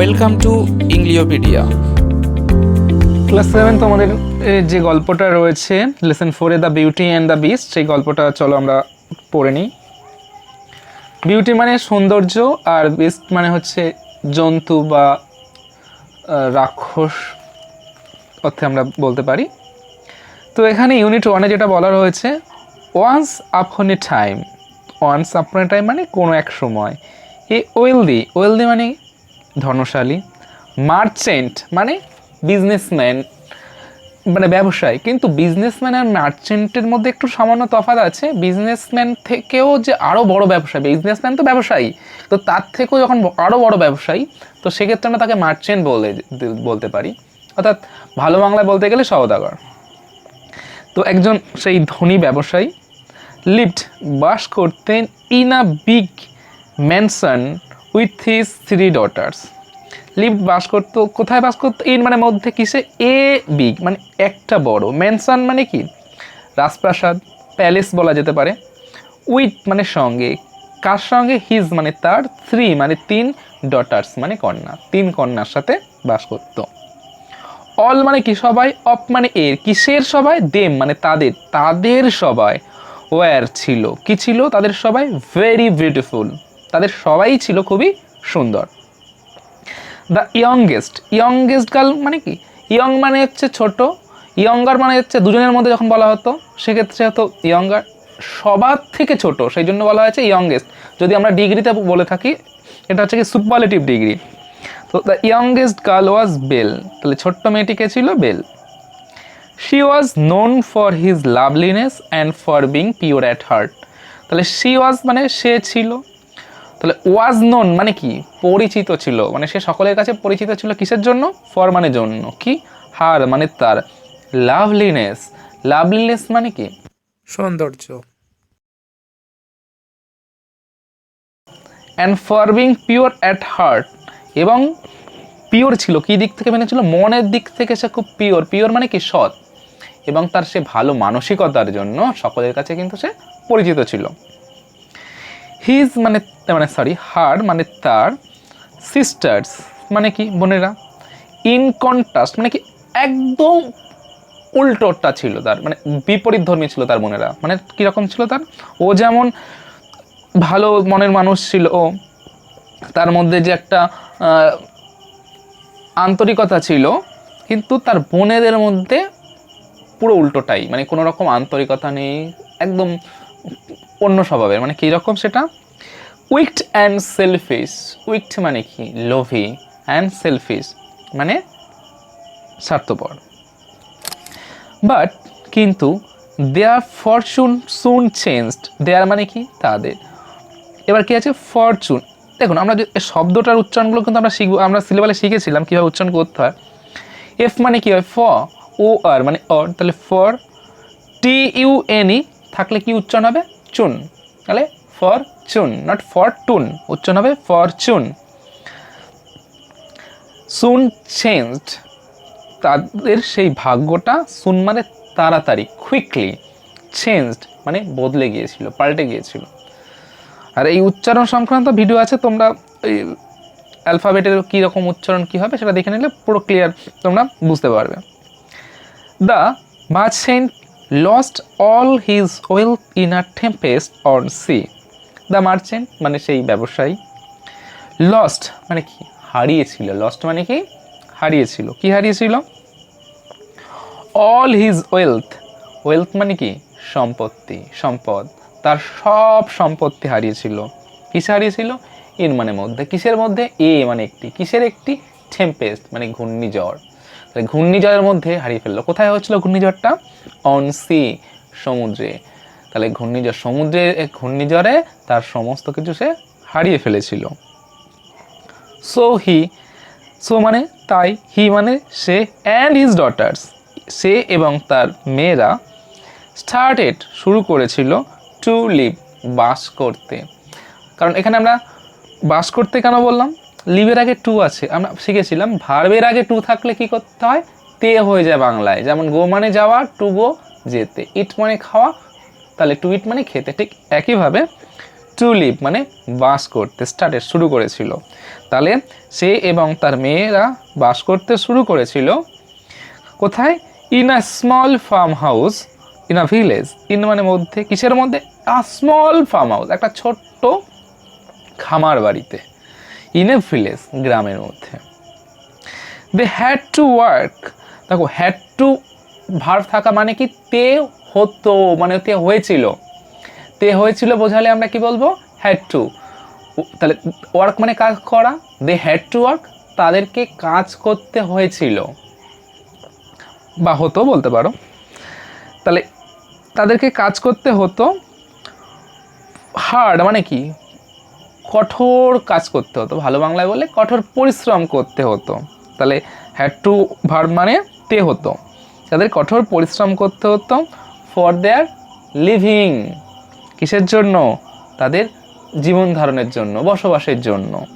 Welcome to ইংলিওপিডিয়া class seven তোমাদের যে গল্পটা রয়েছে লেসন ফোরে the beauty and the beast সেই গল্পটা চলো আমরা পড়ে নিই। বিউটি মানে সৌন্দর্য আর বিস্ট মানে হচ্ছে জন্তু বা রাক্ষস অর্থে আমরা বলতে পারি। তো এখানে ইউনিট ওয়ানে যেটা বলা রয়েছে ওয়ান্স আপন এ টাইম ওয়ান্স আপন এ টাইম মানে কোনো এক সময়। এ, ওয়েলদি ওয়েলদি মানে ধনশালী মার্চেন্ট মানে বিজনেসম্যান মানে ব্যবসায়ী। কিন্তু বিজনেসম্যান আর মার্চেন্টের মধ্যে একটু সামান্য তফাৎ আছে। বিজনেসম্যান থেকেও যে আরও বড় ব্যবসায়ী বিজনেসম্যান তো ব্যবসায়ী। তো তার থেকেও যখন আরও বড় ব্যবসায়ী, তো সেক্ষেত্রে আমরা তাকে মার্চেন্ট বলে বলতে পারি। অর্থাৎ ভালো বাংলায় বলতে গেলে সওদাগর। তো একজন সেই ধনী ব্যবসায়ী, লিফট বাস করতেন in a big mansion with his three daughters lived বাস করতো কোথায় বাস করতো ইন মানে মধ্যে কিসে? এ বিগ মানে একটা বড়। ম্যানসন মানে কি? রাজপ্রাসাদ প্যালেস বলা যেতে পারে। উইথ মানে সঙ্গে। কার সঙ্গে? হিজ মানে তার। থ্রি মানে তিন ডটার্স মানে কন্যা। তিন কন্যার সাথে বাস করতো অল মানে কি সবাই? অপ মানে এর। কিসের সবাই? দেম মানে তাদের। তাদের সবাই। ওয়ার ছিল? কি ছিল? তাদের সবাই? ভেরি বিউটিফুল তাদের সবাই ছিল খুবই সুন্দর। দ্য ইয়ংগেস্ট ইয়ংগেস্ট গার্ল মানে কি? ইয়ং মানে হচ্ছে ছোট ইয়ঙ্গার মানে হচ্ছে দুজনের মধ্যে যখন বলা হতো, সেক্ষেত্রে হতো ইয়ঙ্গার সবার থেকে ছোট, সেই জন্য বলা হয়েছে ইয়ংগেস্ট যদি আমরা ডিগ্রিতে বলে থাকি, এটা হচ্ছে কি সুপারলেটিভ ডিগ্রি তো the youngest girl was Belle তাহলে ছোট্ট মেয়েটিকে ছিল? Belle she was known for his loveliness and for being pure at heart তাহলে শি ওয়াজ মানে সে ছিল। তাহলে ওয়াজ নোন মানে কি? পরিচিত ছিল। মানে সে সকলের কাছে পরিচিত ছিল কিসের জন্য? ফর মানে জন্য। কি? হার মানে তার। লাভলিনেস লাভলিনেস মানে কি? সৌন্দর্য। And for being pure at heart এবং পিওর ছিল। কী দিক থেকে মেনে ছিল? মনের দিক থেকে সে খুব পিওর পিওর মানে কি? সৎ। এবং তার সে ভালো মানসিকতার জন্য সকলের কাছে কিন্তু সে পরিচিত ছিল। হিজ মানে মানে সরি হার মানে তার সিস্টার্স মানে কি বোনেরা? ইন কন্ট্রাস্ট মানে কি একদম উল্টোটা ছিল তার মানে বিপরীত ধর্মী ছিল তার বোনেরা। মানে কীরকম ছিল তার? ও যেমন ভালো মনের মানুষ ছিল, ও তার মধ্যে যে একটা আন্তরিকতা ছিল, কিন্তু তার বোনেদের মধ্যে পুরো উল্টোটাই মানে কোনো রকম আন্তরিকতা নেই, একদম অন্য স্বভাবের মানে কীরকম সেটা? উইকড অ্যান্ড সেলফিশ, উইকড মানে কি? লোভি অ্যান্ড সেলফিশ মানে স্বার্থপর। বাট কিন্তু দেয়ার ফরচুন সুন চেঞ্জড, দেয়ার মানে কি? তাদের। এবার কি আছে? ফরচুন। দেখুন, আমরা যে শব্দটার উচ্চারণগুলো কিন্তু আমরা শিখব, আমরা সিলেবালে শিখেছিলাম কীভাবে উচ্চারণ করতে হয়। এফ মানে কি হয়? ফ, ও আর মানে অর তাহলে for, T, U, N, E, থাকলে কি উচ্চারণ হবে? চুন, তাহলে ফর চুন নট ফর টুন, উচ্চারণ হবে ফরচুন সুন চেঞ্জড তাদের সেই ভাগ্যটা সুন মানে তাড়াতাড়ি কুইকলি চেঞ্জড মানে বদলে গিয়েছিল, পাল্টে গিয়েছিল। আর এই উচ্চারণ সংক্রান্ত ভিডিও আছে, তোমরা এই অ্যালফাবেটের কীরকম উচ্চারণ, কী হবে সেটা দেখে নিলে পুরো ক্লিয়ার তোমরা বুঝতে পারবে। The merchant lost all his wealth in a tempest on sea the merchant মানে সেই ব্যবসায়ী লস্ট মানে কি? হারিয়েছিল। লস্ট মানে কি? হারিয়েছিল। কি হারিয়েছিল? অল হিজ ওয়েলথ ওয়েলথ মানে কি? সম্পত্তি, সম্পদ। তার সব সম্পত্তি হারিয়েছিল। কিসে হারিয়েছিল? এর মানে মধ্যে। কিসের মধ্যে? এ মানে একটি। কিসের একটি? টেম্পেস্ট মানে ঘূর্ণিঝড়। তাহলে ঘূর্ণিঝড়ের মধ্যে হারিয়ে ফেলল। কোথায় হচ্ছিল ঘূর্ণিঝড়টা? অন সি সমুদ্রে। তাহলে ঘূর্ণিঝড় সমুদ্রে ঘূর্ণিঝড়ে তার সমস্ত কিছু সে হারিয়ে ফেলেছিল। সো হি সো মানে তাই হি মানে সে অ্যান্ড হিজ ডটার্স সে এবং তার মেয়েরা স্টার্টেড শুরু করেছিল টু লিভ বাস করতে। কারণ এখানে আমরা বাস করতে কেন বললাম? লিভের আগে টু আছে। আমরা শিখেছিলাম, ভার্বের আগে টু থাকলে কি করতে হয়? তে হয়ে যায় বাংলায়। যেমন গো মানে যাওয়া টু গো যেতে। ইট মানে খাওয়া, তাহলে টু ইট মানে খেতে। ঠিক একইভাবে টু লিভ মানে বাস করতে স্টার্টেড শুরু করেছিল। তাহলে সে এবং তার মেয়েরা বাস করতে শুরু করেছিল কোথায়? In a small farm house in a village in মানে মধ্যে, কিসের মধ্যে? আ স্মল ফার্ম হাউস একটা ছোট্ট খামার বাড়িতে। ইন এ ভিলেজ গ্রামের মধ্যে। দে হ্যাড টু ওয়ার্ক দেখো হ্যাড টু ভার্ব থাকা মানে কি? তে হতো মানে তে হয়েছিল। তে হয়েছিল বোঝালে আমরা কি বলব? হ্যাড টু তাহলে ওয়ার্ক মানে কাজ করা। দে হ্যাড টু ওয়ার্ক তাদেরকে কাজ করতে হয়েছিল। বা হতো বলতে পারো। তাহলে তাদেরকে কাজ করতে হতো। হার্ড মানে কি? কঠোর কাজ করতে হতো, ভালো বাংলায় বলে কঠোর পরিশ্রম করতে হতো। তাহলে হ্যাড টু ভার্ব মানে তে হতো। তাদের কঠোর পরিশ্রম করতে হতো ফর দেয়ার লিভিং কিসের জন্য? তাদের জীবন ধারণের জন্য, বসবাসের জন্য।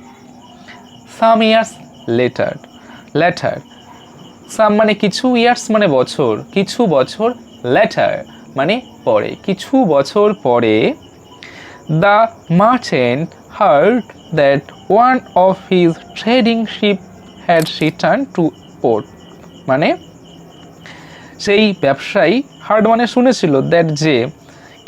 Some years later later some মানে কিছু ইয়ার্স মানে বছর, কিছু বছর লেটার মানে পরে, কিছু বছর পরে the merchant heard that one of his trading ship had returned to port. মানে সেই ব্যবসায়ী হার্ড মানে শুনেছিল দ্যাট যে,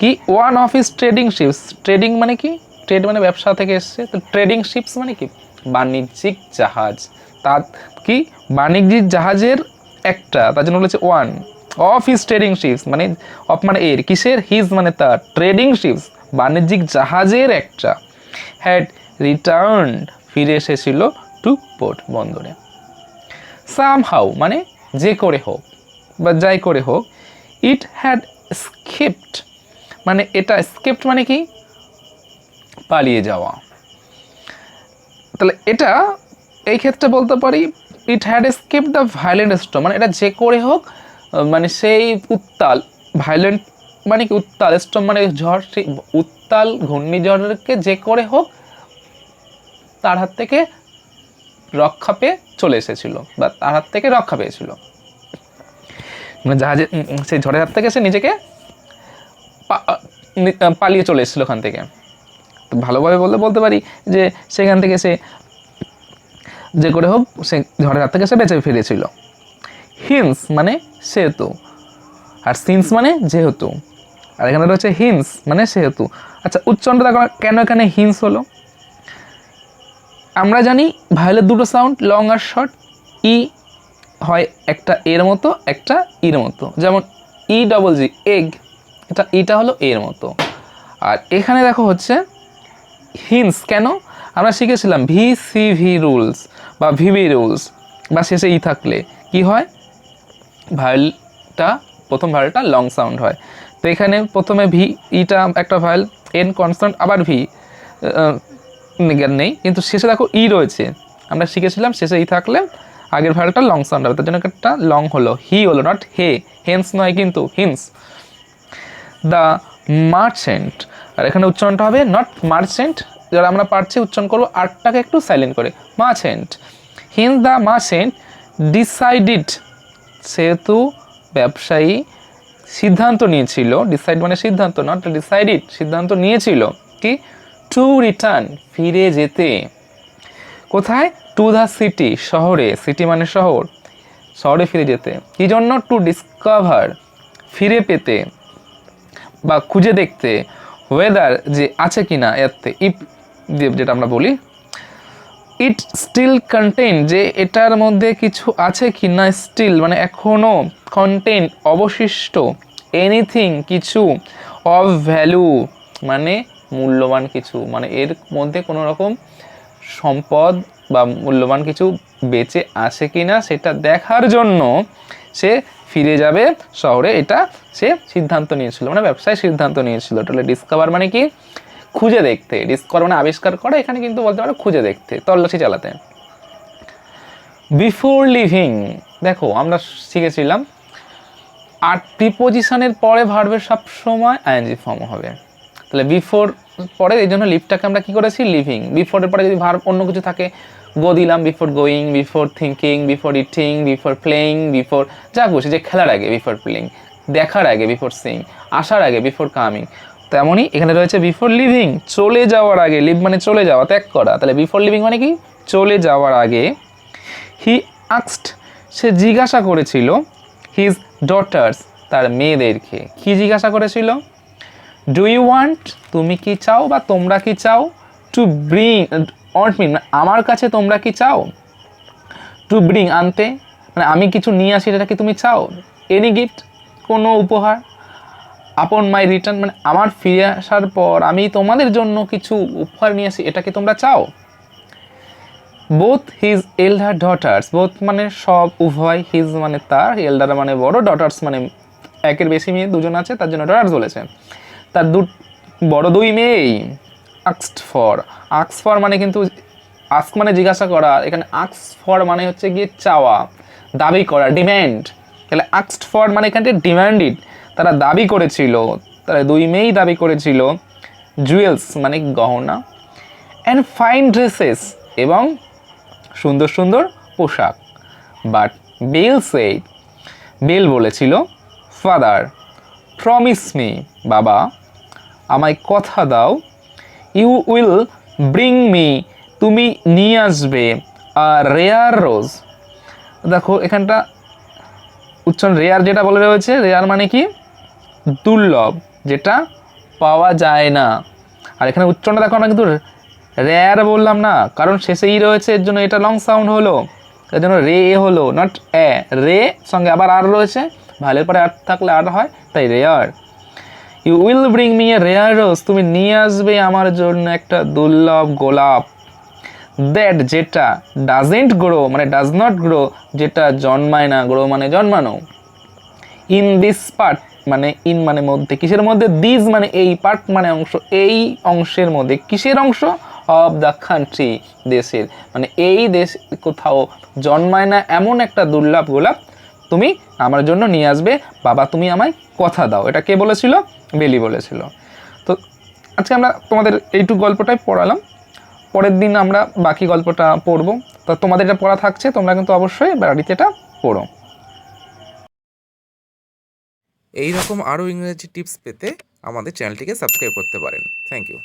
কি one of his trading ships trading মানে কি? ট্রেড মানে ব্যবসা থেকে এসছে। তো ট্রেডিং শিপস মানে কি? বাণিজ্যিক জাহাজ। তার কি? বাণিজ্যিক জাহাজের একটা, তার জন্য বলেছে one of his trading ships মানে অফ মানে এর, কিসের? হিজ মানে তার। ট্রেডিং শিপস বাণিজ্যিক জাহাজের একটা। হ্যাড রিটার্ন ফিরে এসেছিল টু পোর্ট বন্দরে। সাম হাউ মানে যে করে হোক বা যাই করে হোক ইট হ্যাড স্কেপড মানে এটা স্কেপড মানে কি? পালিয়ে যাওয়া। তাহলে এটা এই ক্ষেত্রে বলতে পারি it had escaped the violent storm মানে এটা যে করে হোক মানে সেই উত্তাল ভায়োলেন্ট মানে কি উত্তাল স্টর্ম মানে ঝড়, সেই উত্তাল ঘূর্ণিঝড়কে যে করে হোক, তার হাত থেকে রক্ষা পেয়ে চলে এসেছিল, বা তার হাত থেকে রক্ষা পেয়েছিল। মানে জাহাজে সেই ঝড়ের হাত থেকে সে নিজেকে পালিয়ে চলে এসেছিল ওখান থেকে। তো ভালোভাবে বলতে বলতে পারি যে সেখান থেকে সে যে করে হোক, সে ঝড়ের হাত থেকে সে বেঁচে ফিরেছিল। হিন্স মানে সেহেতু আর সিন্স মানে যেহেতু। আর এখানে রয়েছে হিন্স মানে সেহেতু। আচ্ছা উচ্চারণটা কেন এখানে হিন্স হলো? আমরা জানি ভায়োলের দুটো সাউন্ড লং আর শর্ট ই হয় একটা এর মতো, একটা ইর মতো। যেমন ই ডবল জি এগ এটা ইটা হলো এর মতো। আর এখানে দেখো হচ্ছে হিন্স কেন? আমরা শিখেছিলাম ভি সি ভি রুলস বা ভিভি রুলস বা শেষে ই থাকলে। কি হয়? ভায়োলটা প্রথম ভায়োলটা লং সাউন্ড হয়। তো এখানে প্রথমে ভি ইটা একটা ভায়োল এন কনস্ট্যান্ট আবার ভি নেই। কিন্তু শেষে দেখো ই রয়েছে। আমরা শিখেছিলাম শেষে ই থাকলে আগের ভায়োলটা লং সাউন্ড হবে। তার জন্য একটা লং হলো। হি হলো নট হে হেন্স নয় কিন্তু হিন্স দ্য মার্চেন্ট আর এখানে উচ্চারণটা হবে নট মার্চেন্ট যারা আমরা পারছি উচ্চারণ করব আটটাকে একটু সাইলেন্ট করে। মার্চেন্ট হিন দ্য মার্চেন্ট ডিসাইডেড সেহেতু ব্যবসায়ী সিদ্ধান্ত নিয়েছিল ডিসাইড মানে সিদ্ধান্ত নট ডিসাইডেড সিদ্ধান্ত নিয়েছিল কি? টু রিটার্ন ফিরে যেতে। কোথায়? টু দ্য সিটি শহরে। সিটি মানে শহর, শহরে ফিরে যেতে। কি জন্য টু ডিসকভার ফিরে পেতে বা খুঁজে দেখতে। ওয়েদার যে আছে কি না এতে ইফ যেটা আমরা বলি ইট স্টিল কন্টেন যে এটার মধ্যে কিছু আছে কি না স্টিল মানে এখনও কন্টেন অবশিষ্ট এনিথিং কিছু অফ ভ্যালু মানে মূল্যবান কিছু মানে এর মধ্যে কোনো রকম সম্পদ বা মূল্যবান কিছু বেঁচে আছে কি না সেটা দেখার জন্য সে ফিরে যাবে শহরে। এটা সে সিদ্ধান্ত নিয়েছিল মানে ব্যবসায় সিদ্ধান্ত নিয়েছিল। তাহলে ডিসকভার মানে কি? খুঁজে দেখতে ডিসকভার মানে আবিষ্কার করা, এখানে কিন্তু বলতে পারো খুঁজে দেখতে, তল্লাশি চালাতে। বিফোর লিভিং দেখো আমরা শিখেছিলাম আর প্রিপোজিশনের পরে ভার্বের সব সময় আইএনজি ফর্ম হবে। তাহলে বিফোর পরে এই জন্য লিভটাকে আমরা কী করেছি? লিভিং বিফোরের পরে যদি ভার্ব অন্য কিছু থাকে গো দিলাম before going before thinking before eating before playing before যা খুশি, যে খেলার আগে বিফোর প্লেয়িং দেখার আগে বিফোর সিং আসার আগে বিফোর কামিং তেমনই এখানে রয়েছে বিফোর লিভিং চলে যাওয়ার আগে লিভ মানে চলে যাওয়া, ত্যাগ করা। তাহলে বিফোর লিভিং মানে কি? চলে যাওয়ার আগে হি আক্সড সে জিজ্ঞাসা করেছিল হিজ ডটার্স তার মেয়েদেরকে। কি জিজ্ঞাসা করেছিল? ডু ইউ ওয়ান্ট তুমি কি চাও বা তোমরা কি চাও টু ব্রিং ওয়ান্ট মিন আমার কাছে তোমরা কি চাও? টু ব্রিং আনতে মানে আমি কিছু নিয়ে আসি এটা কি তুমি চাও? এনি গিফট কোনো উপহার? আপন মাই রিটার্ন মানে আমার ফিরে আসার পর আমি তোমাদের জন্য কিছু উপহার নিয়ে আসি, এটা কি তোমরা চাও? Both his elder daughters both মানে সব উভয় হিজ মানে তার এল্ডার মানে বড় ডটার্স মানে একের বেশি মেয়ে, দুজন আছে, তার জন্য ডটার্স বলেছে। তার দু বড় দুই মেয়েই আক্সড ফর আক্স ফর মানে কিন্তু আস্ক মানে জিজ্ঞাসা করা, এখানে আক্স ফর মানে হচ্ছে গিয়ে চাওয়া, দাবি করা ডিম্যান্ড তাহলে আক্সড ফর মানে এখানে ডিম্যান্ডিড তারা দাবি করেছিল, তারা দুই মেয়েই দাবি করেছিল জুয়েলস মানে গহনা অ্যান্ড ফাইন ড্রেসেস এবং সুন্দর সুন্দর পোশাক। বাট বেল সেইড বেল বলেছিল ফাদার প্রমিস মি বাবা, আমায় কথা দাও ইউ উইল ব্রিং মি তুমি নিয়ে আসবে আর রেয়ার রোজ দেখো, এখানটা উচ্চারণ রেয়ার যেটা বলে রয়েছে রেয়ার মানে কি? দুর্লভ, যেটা পাওয়া যায় না। আর এখানে উচ্চারণটা দেখো, আমরা কিন্তু রেয়ার বললাম না, কারণ শেষে ই রয়েছে, এর জন্য এটা লং সাউন্ড হলো। এর জন্য রে, এ হলো নট এ রে, সঙ্গে আবার আর রয়েছে ভালের পরে আর থাকলে আর হয়, তাই rare. You will bring me a rare rose তুমি নিয়ে আসবে আমার জন্য একটা দুর্লভ গোলাপ। দ্যাট যেটা ডাজেন্ট গ্রো মানে ডাজ নট গ্রো যেটা জন্মায় না গ্রো মানে জন্মানো। ইন দিস পার্ট মানে ইন মানে মধ্যে, কিসের মধ্যে? দিস মানে এই পার্ট মানে অংশ, এই অংশের মধ্যে। কিসের অংশ? অফ দ্য কান্ট্রি দেশের। মানে এই দেশ কোথাও জন্মায় না, এমন একটা দুর্লভ গোলাপ তুমি আমার জন্য নিয়ে আসবে। বাবা, তুমি আমায় কথা দাও। এটা কে বলেছিল? বেলি বলেছিল। তো আজকে আমরা তোমাদের এইটুকু গল্পটাই পড়ালাম। পরের দিন আমরা বাকি গল্পটা পড়ব। তো তোমাদের এটা পড়া থাকছে, তোমরা কিন্তু অবশ্যই বাড়িতে এটা পড়ো। এই রকম আরও ইংরেজি টিপস পেতে আমাদের চ্যানেলটিকে সাবস্ক্রাইব করতে পারেন। Thank you.